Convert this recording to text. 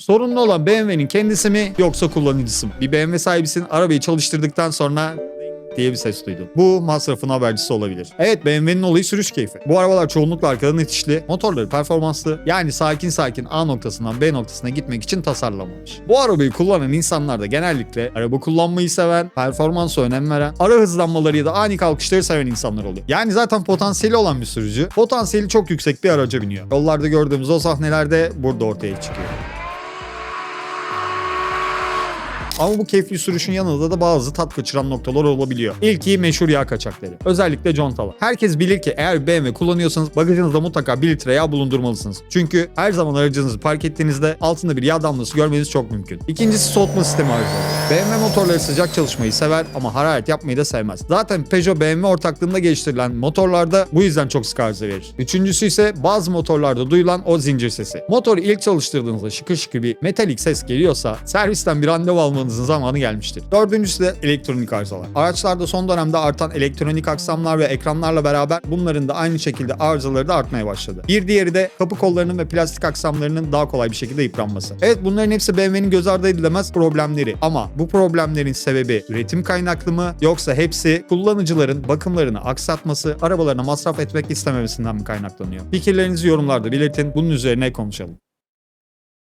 Sorunlu olan BMW'nin kendisi mi yoksa kullanıcısı mı? Bir BMW sahibisin arabayı çalıştırdıktan sonra diye bir ses duydum. Bu masrafın habercisi olabilir. Evet BMW'nin olayı sürüş keyfi. Bu arabalar çoğunlukla arkadan itişli, motorları performanslı yani sakin sakin A noktasından B noktasına gitmek için tasarlanmamış. Bu arabayı kullanan insanlar da genellikle araba kullanmayı seven, performansa önem veren, ara hızlanmaları ya da ani kalkışları seven insanlar oluyor. Yani zaten potansiyeli olan bir sürücü, potansiyeli çok yüksek bir araca biniyor. Yollarda gördüğümüz o sahneler de burada ortaya çıkıyor. Ama bu keyifli sürüşün yanında da bazı tat kaçıran noktalar olabiliyor. İlki meşhur yağ kaçakları. Özellikle contalar. Herkes bilir ki eğer BMW kullanıyorsanız bagajınızda mutlaka 1 litre yağ bulundurmalısınız. Çünkü her zaman aracınızı park ettiğinizde altında bir yağ damlası görmeniz çok mümkün. İkincisi soğutma sistemi arızaları. BMW motorları sıcak çalışmayı sever ama hararet yapmayı da sevmez. Zaten Peugeot BMW ortaklığında geliştirilen motorlarda bu yüzden çok sık arıza verir. Üçüncüsü ise bazı motorlarda duyulan o zincir sesi. Motoru ilk çalıştırdığınızda şıkır şıkır bir metalik ses geliyorsa servisten bir randevu almanızın zamanı gelmiştir. Dördüncüsü de elektronik arızalar. Araçlarda son dönemde artan elektronik aksamlar ve ekranlarla beraber bunların da aynı şekilde arızaları da artmaya başladı. Bir diğeri de kapı kollarının ve plastik aksamlarının daha kolay bir şekilde yıpranması. Evet bunların hepsi BMW'nin göz ardı edilemez problemleri ama bu problemlerin sebebi üretim kaynaklı mı yoksa hepsi kullanıcıların bakımlarını aksatması, arabalarına masraf etmek istememesinden mi kaynaklanıyor? Fikirlerinizi yorumlarda belirtin. Bunun üzerine konuşalım.